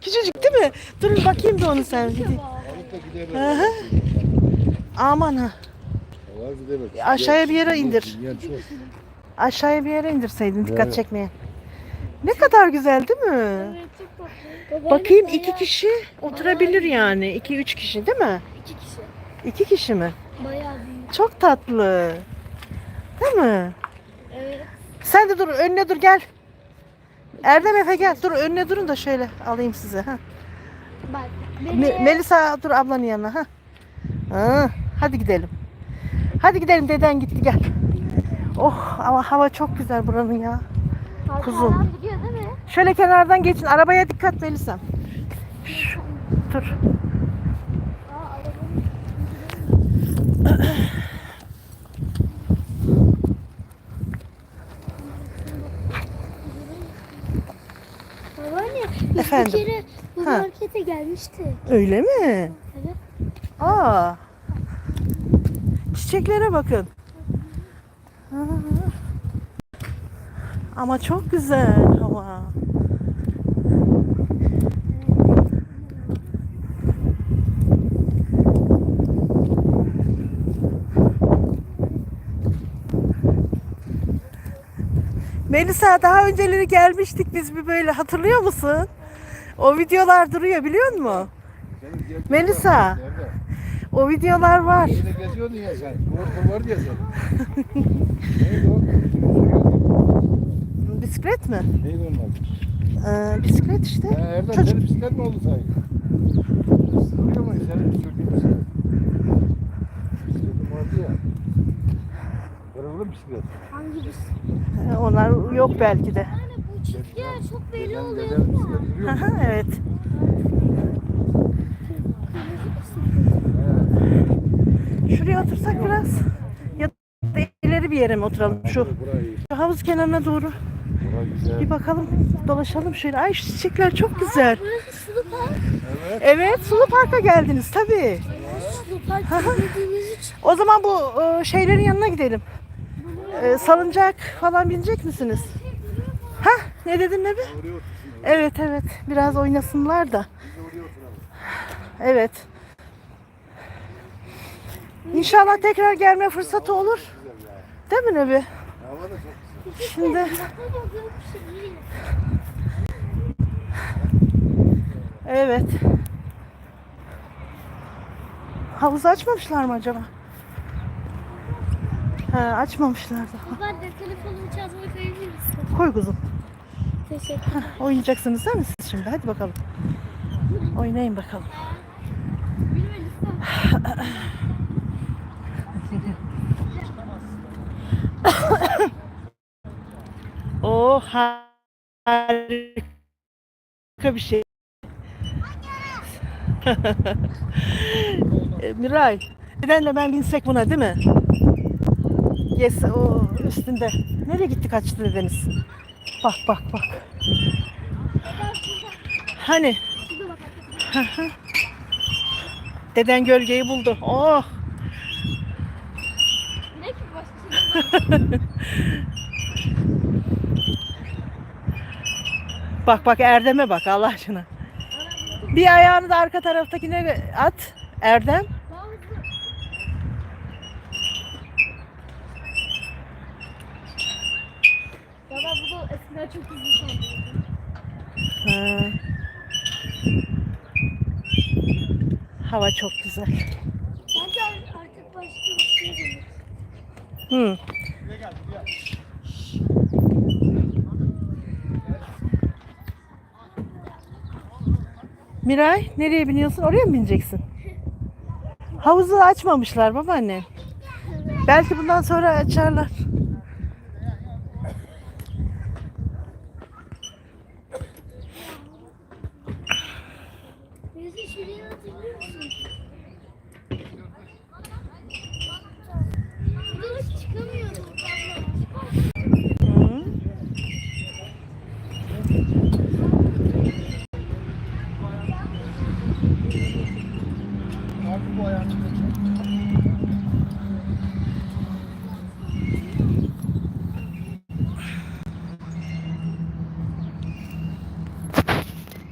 Küçücük değil mi? Dur bakayım bir onu sen. Alıp da gidemez. Aman ha. Var gidemez. Aşağıya bir yere indir. Çok. Aşağıya bir yere indirseydin dikkat Evet. çekmeye. Ne kadar güzel değil mi? Evet çok tatlı. Bakayım iki kişi oturabilir yani. İki üç kişi değil mi? İki kişi. İki kişi mi? Bayağı büyük. Çok tatlı. Değil mi? Evet. Sen de dur önüne dur gel. Erdem Efe gel. Dur önüne durun da şöyle alayım sizi. Ha. Bak. Me- Beni Melisa dur ablanın yanına. Ha. Ha, hadi gidelim. Hadi gidelim deden gitti gel. Oh ama hava çok güzel buranın ya. kuzum. arkadan gidiyor değil mi? Şöyle kenardan geçin. Arabaya dikkat Melisa. Dur. Aa arabanın. Babaanne biz Efendim? bir kere bu Ha. markete gelmiştik. Öyle mi? Evet. Aa. Çiçeklere bakın. Aa. Ama çok güzel hava. Melisa daha önceleri gelmiştik biz bir böyle hatırlıyor musun? O videolar duruyor biliyor musun? Melisa. O videolar var. Yine geziyordun ya sen. Var ya sen. Neydi o? Bisiklet mi? Neydi onun adı? Ee, bisiklet işte. Ha, Erdem Çocuk. senin bisiklet mi oldu sahi? Duruyor mu? Senin sürdüğün bisiklet. Bisikletim vardı ya. Mı bisiklet? Hangi biz? Ee, Onlar yok belki de. Anne bu çok belli oluyor mi? bisiklet? Aha, evet. Şuraya otursak biraz. Ya da ileri bir yere mi oturalım? Şu, Burayı, şu havuz kenarına doğru. burayı güzel. Bir bakalım. Dolaşalım şöyle. Ay şu çiçekler çok güzel. Burası sulu park. Evet. Evet sulu parka geldiniz tabii. Sulu park dediğimiz için. O zaman bu e, şeylerin yanına gidelim. E, salıncak falan binecek misiniz? Ha ne dedin Nebi? Evet evet biraz oynasınlar da. Evet. İnşallah tekrar gelme fırsatı olur. Değil mi Nebi? Şimdi evet. Havuzu açmamışlar mı acaba? He, açmamışlar da. Babaanne telefonumu çalmaya koyabilir misin? Koy kuzum. Teşekkür Heh, oynayacaksınız değil mi siz şimdi? Hadi bakalım. Oynayın bakalım. oh harika bir şey. E, Miray, nedenle ben binsek buna değil mi? Yes, o üstünde. Nereye gitti kaçtı dediniz? Bak bak bak. Hani? Deden gölgeyi buldu. Oh! Ne ki başka şey? Bak bak Erdem'e bak Allah aşkına. Bir ayağını da arka taraftakine at. Erdem. Daha hızlı. Baba bu da eskiden çok hızlı sanıyordum. Ha. Hava çok güzel. Bence artık başka bir şey değil. Hı. Miray nereye biniyorsun? Oraya mı bineceksin? Havuzu açmamışlar babaanne. Belki bundan sonra açarlar. Thank you.